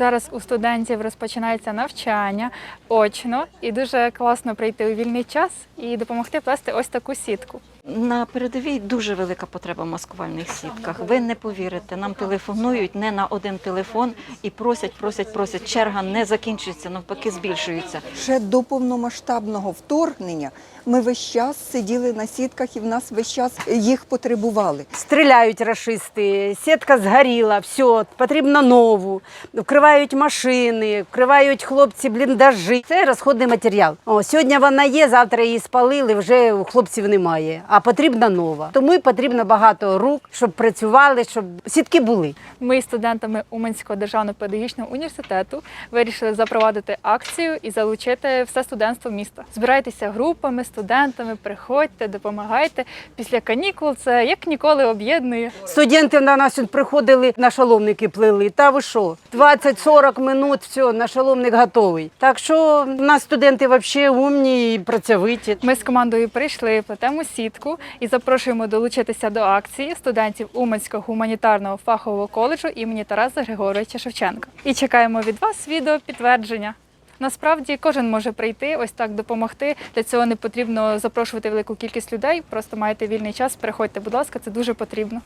Зараз у студентів розпочинається навчання очно, і дуже класно прийти у вільний час і допомогти плести ось таку сітку. На передовій дуже велика потреба в маскувальних сітках. Ви не повірите, нам телефонують не на один телефон і просять, просять, просять. Черга не закінчується, навпаки, збільшується. Ще до повномасштабного вторгнення ми весь час сиділи на сітках і в нас весь час їх потребували. Стріляють рашисти, сітка згоріла, все, потрібно нову. Вкривають машини, вкривають хлопці бліндажі. Це розходний матеріал. О, сьогодні вона є, завтра її спалили, вже у хлопців немає. А потрібна нова. Тому і потрібно багато рук, щоб працювали, щоб сітки були. Ми, з студентами Уманського державного педагогічного університету, вирішили запровадити акцію і залучити все студентство міста. Збирайтеся групами, студентами, приходьте, допомагайте. Після канікул це як ніколи об'єднує. Студенти на нас приходили, на шоломники плели. Та ви що? 20-40 минут, все, на шоломник готовий. Так що в нас студенти взагалі умні і працьовиті. Ми з командою прийшли, плетемо сітку і запрошуємо долучитися до акції студентів Уманського гуманітарного фахового коледжу імені Тараса Григоровича Шевченка. І чекаємо від вас відео підтвердження. Насправді кожен може прийти, ось так допомогти. Для цього не потрібно запрошувати велику кількість людей. Просто маєте вільний час. Приходьте, будь ласка, це дуже потрібно.